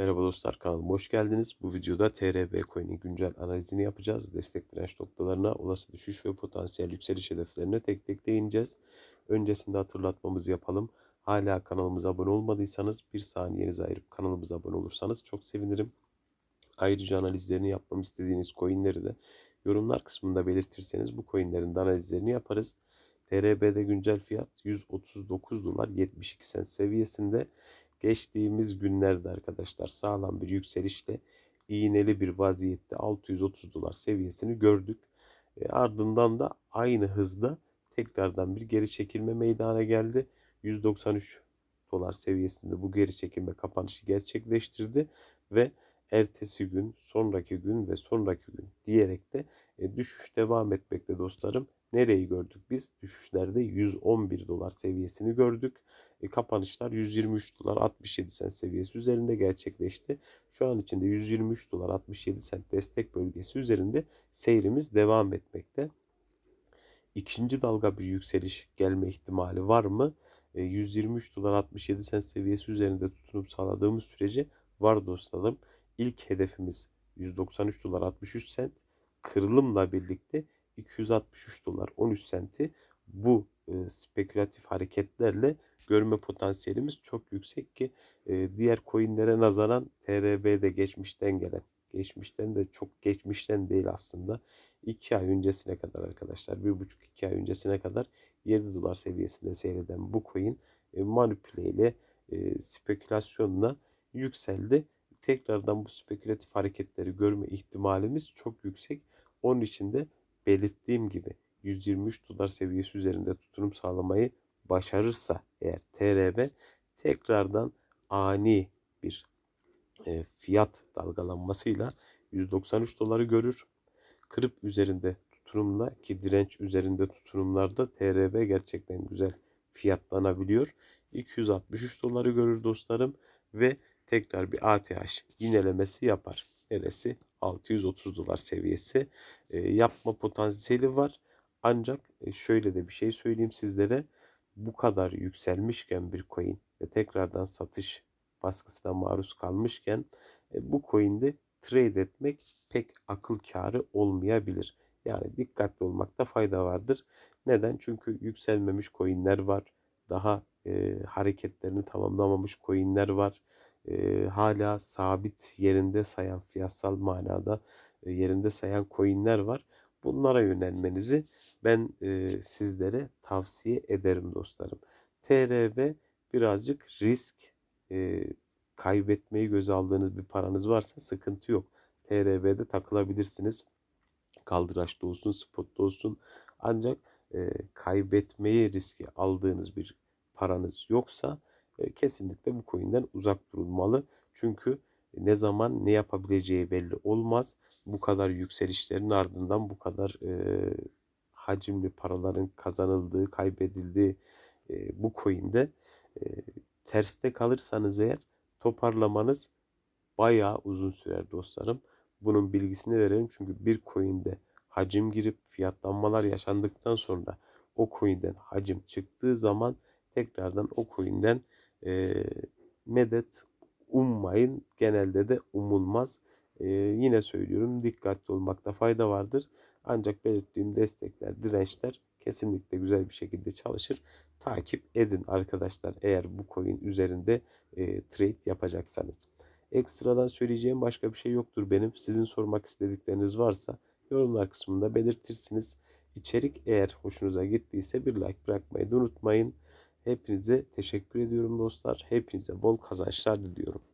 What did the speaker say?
Merhaba dostlar kanalıma hoş geldiniz. Bu videoda TRB coin'in güncel analizini yapacağız. Destek direnç noktalarına, olası düşüş ve potansiyel yükseliş hedeflerine tek tek değineceğiz. Öncesinde hatırlatmamızı yapalım. Hala kanalımıza abone olmadıysanız bir saniyenizi ayırıp kanalımıza abone olursanız çok sevinirim. Ayrıca analizlerini yapmamı istediğiniz coinleri de yorumlar kısmında belirtirseniz bu coinlerin de analizlerini yaparız. TRB'de güncel fiyat 139 dolar 72 sent seviyesinde. Geçtiğimiz günlerde arkadaşlar sağlam bir yükselişle iğneli bir vaziyette 630 dolar seviyesini gördük. E, ardından da aynı hızda tekrardan bir geri çekilme meydana geldi. 193 dolar seviyesinde bu geri çekilme kapanışı gerçekleştirdi ve ertesi gün, sonraki gün ve sonraki gün diyerek de e, düşüş devam etmekte dostlarım. Nereyi gördük biz? Düşüşlerde 111 dolar seviyesini gördük. E, kapanışlar 123 dolar 67 sent seviyesi üzerinde gerçekleşti. Şu an içinde 123 dolar 67 sent destek bölgesi üzerinde seyrimiz devam etmekte. İkinci dalga bir yükseliş gelme ihtimali var mı? E, 123 dolar 67 sent seviyesi üzerinde tutunup sağladığımız sürece var dostlarım. İlk hedefimiz 193 dolar 63 sent. Kırılımla birlikte 263 dolar 13 senti bu e, spekülatif hareketlerle görme potansiyelimiz çok yüksek ki e, diğer coinlere nazaran TRB'de geçmişten gelen geçmişten de çok geçmişten değil aslında 2 ay öncesine kadar arkadaşlar 1,5-2 ay öncesine kadar 7 dolar seviyesinde seyreden bu coin e, manipüle ile e, spekülasyonla yükseldi. Tekrardan bu spekülatif hareketleri görme ihtimalimiz çok yüksek. Onun için de belirttiğim gibi 123 dolar seviyesi üzerinde tutunum sağlamayı başarırsa eğer TRB tekrardan ani bir e, fiyat dalgalanmasıyla 193 doları görür. Kırıp üzerinde tutunumla ki direnç üzerinde tutunumlarda TRB gerçekten güzel fiyatlanabiliyor. 263 doları görür dostlarım ve tekrar bir ATH yinelemesi yapar. Neresi? 630 dolar seviyesi yapma potansiyeli var. Ancak e, şöyle de bir şey söyleyeyim sizlere. Bu kadar yükselmişken bir coin ve tekrardan satış baskısına maruz kalmışken e, bu coin'de trade etmek pek akıl kârı olmayabilir. Yani dikkatli olmakta fayda vardır. Neden? Çünkü yükselmemiş coinler var. Daha e, hareketlerini tamamlamamış coinler var. E, hala sabit yerinde sayan fiyatsal manada e, yerinde sayan coinler var. Bunlara yönelmenizi ben e, sizlere tavsiye ederim dostlarım. TRB birazcık risk e, kaybetmeyi göze aldığınız bir paranız varsa sıkıntı yok. TRB'de takılabilirsiniz. Kaldıraçta olsun, spotta olsun. Ancak e, kaybetmeyi riski aldığınız bir paranız yoksa kesinlikle bu coin'den uzak durulmalı. Çünkü ne zaman ne yapabileceği belli olmaz. Bu kadar yükselişlerin ardından bu kadar e, hacimli paraların kazanıldığı, kaybedildiği e, bu coin'de e, terste kalırsanız eğer toparlamanız bayağı uzun sürer dostlarım. Bunun bilgisini verelim çünkü bir coin'de hacim girip fiyatlanmalar yaşandıktan sonra o coin'den hacim çıktığı zaman tekrardan o coin'den e, medet ummayın. Genelde de umulmaz. E, yine söylüyorum dikkatli olmakta fayda vardır. Ancak belirttiğim destekler, dirençler kesinlikle güzel bir şekilde çalışır. Takip edin arkadaşlar eğer bu coin üzerinde e, trade yapacaksanız. Ekstradan söyleyeceğim başka bir şey yoktur benim. Sizin sormak istedikleriniz varsa yorumlar kısmında belirtirsiniz. İçerik eğer hoşunuza gittiyse bir like bırakmayı da unutmayın. Hepinize teşekkür ediyorum dostlar. Hepinize bol kazançlar diliyorum.